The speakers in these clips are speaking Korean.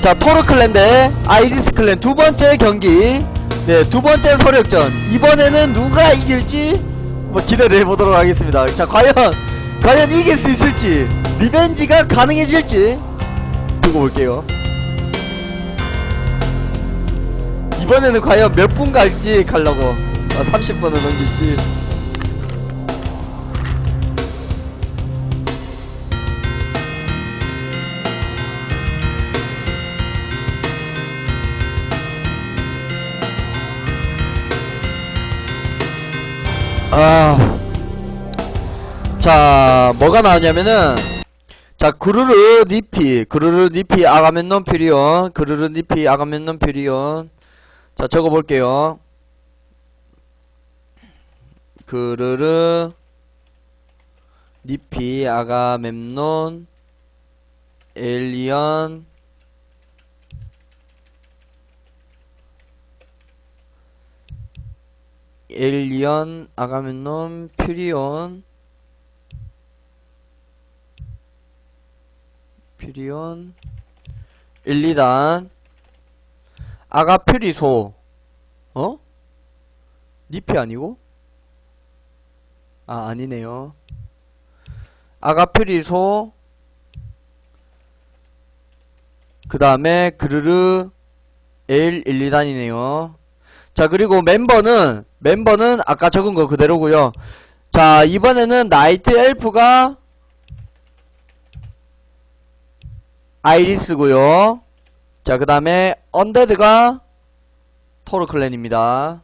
자 토르 클랜 대 아이리스 클랜 두 번째 경기. 네 두 번째 서력전. 이번에는 누가 이길지 뭐 기대를 해보도록 하겠습니다. 자 과연 과연 이길 수 있을지 리벤지가 가능해질지 두고 볼게요. 이번에는 과연 몇 분 갈지 가려고. 아, 30분을 넘길지 아. 자, 뭐가 나왔냐면은, 자, 그르르 니피, 그르르 니피 아가멘논 퓨리온, 그르르 니피 아가멘논 퓨리온. 자, 적어볼게요. 그르르 니피 아가멤논 엘리언 엘리언 아가멤논 퓨리온 퓨리온 1, 2단 아가 퓨리소 어? 니피 아니고? 아 아니네요 아가 퓨리소 그 다음에 그르르 L 1, 2단이네요 자 그리고 멤버는 멤버는 아까 적은 거 그대로고요. 자 이번에는 나이트 엘프가 아이리스고요. 자 그 다음에 언데드가 토르 클랜입니다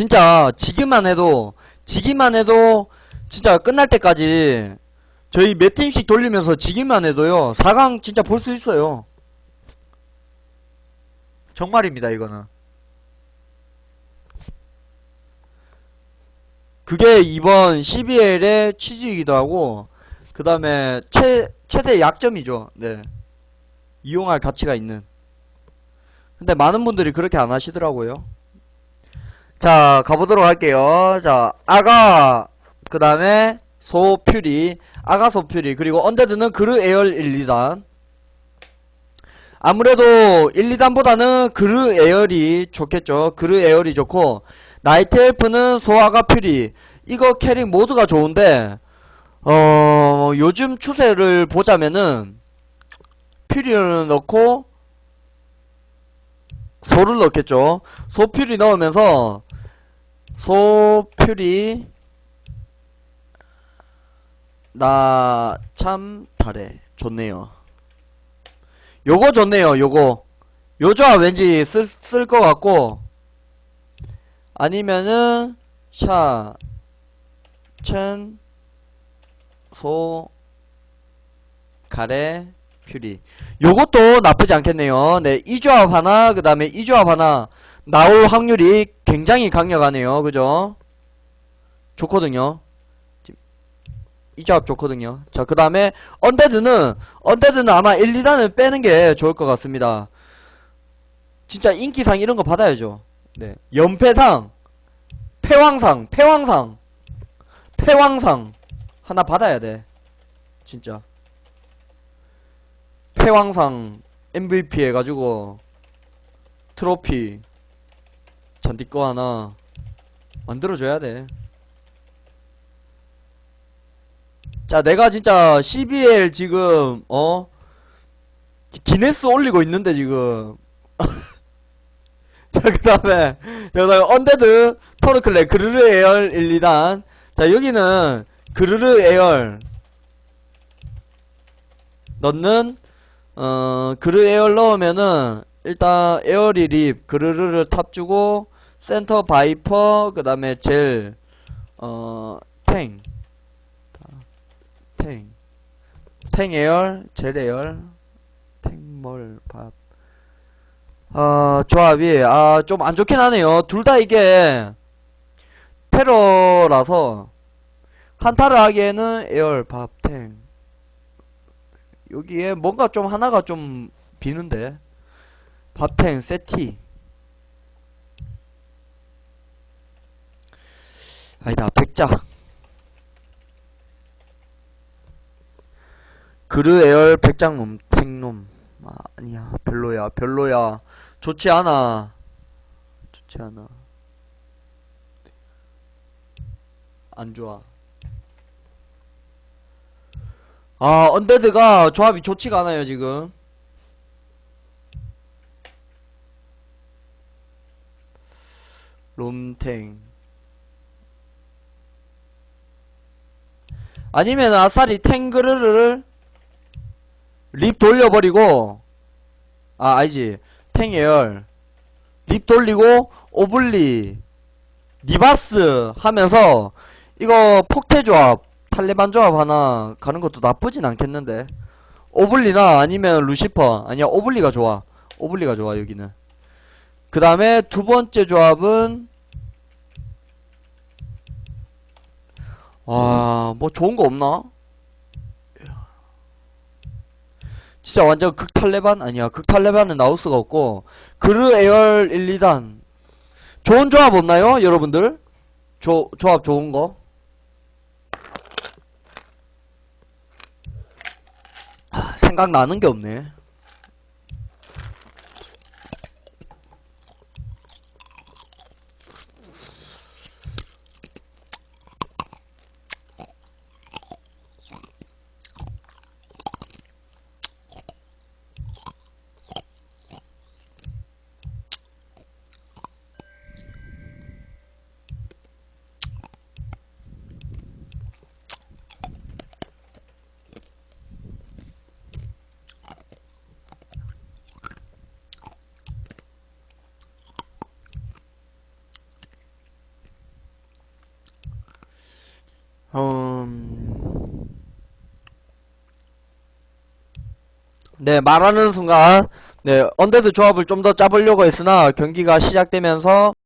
진짜 지기만 해도 지기만 해도 진짜 끝날 때까지 저희 몇 팀씩 돌리면서 지기만 해도요 4강 진짜 볼 수 있어요. 정말입니다 이거는. 그게 이번 CBL의 취지이기도 하고 그 다음에 최, 최대 약점이죠. 네. 이용할 가치가 있는. 근데 많은 분들이 그렇게 안 하시더라고요 자 가보도록 할게요. 자 아가 그 다음에 소퓨리 아가 소퓨리 그리고 언데드는 그르 에얼 1, 2단. 아무래도 1, 2단보다는 그르 에얼이 좋겠죠. 그르 에얼이 좋고 나이트 엘프는 소아가 퓨리. 이거 캐릭 모두가 좋은데 어 요즘 추세를 보자면은 퓨리를 넣고 소를 넣겠죠. 소퓨리 넣으면서 소퓨리 나 참 잘해 좋네요. 요거 좋네요 요거. 요 조합 왠지 쓸쓸것 같고 아니면은 샤첸소 가래 퓨리. 요것도 나쁘지 않겠네요. 네이 조합 하나 그 다음에 이 조합 하나 나올 확률이 굉장히 강력하네요. 그죠? 좋거든요. 이 조합 좋거든요. 자 그 다음에 언데드는 언데드는 아마 1, 2단을 빼는 게 좋을 것 같습니다. 진짜 인기상 이런 거 받아야죠. 네. 연패상 패왕상 패왕상 패왕상 하나 받아야 돼. 진짜. 패왕상 MVP 해가지고 트로피 잔디 거 하나 만들어줘야 돼. 자, 내가 진짜 CBL 지금, 어? 기네스 올리고 있는데, 지금. 자, 그 다음에, 자, 그 다음에, 언데드, 토르클레, 그르르 에얼 1, 2단. 자, 여기는, 그르르 에얼. 넣는, 어, 그르 에얼 넣으면은, 일단 에어 리립 그르르르 탑 주고 센터 바이퍼 그 다음에 젤 어, 탱, 탱, 탱 에얼, 젤 에얼, 탱몰 밥. 아 조합이 아 좀 안 좋긴 하네요. 둘 다 이게 테러라서 한타를 하기에는 에얼 밥 탱. 여기에 뭔가 좀 하나가 좀 비는데 밥탱 세티. 아니다 백작 그르 에얼 백작놈 탱놈. 아, 아니야 별로야 별로야. 좋지 않아. 좋지 않아. 안 좋아. 아 언데드가 조합이 좋지가 않아요 지금. 롬탱 아니면 아싸리 탱그르를 립 돌려버리고 아 아니지. 탱에열 립 돌리고 오블리 니바스 하면서 이거 폭태 조합 탈레반 조합 하나 가는 것도 나쁘진 않겠는데. 오블리나 아니면 루시퍼. 아니야 오블리가 좋아. 오블리가 좋아 여기는. 그 다음에 두 번째 조합은 와, 뭐 좋은 거 없나? 진짜 완전 극탈레반? 아니야. 극탈레반은 나올 수가 없고. 그르 에얼 1, 2단. 좋은 조합 없나요? 여러분들? 조, 조합 좋은 거? 아, 생각나는 게 없네. 네, 말하는 순간, 네, 언데드 조합을 좀 더 짜보려고 했으나, 경기가 시작되면서,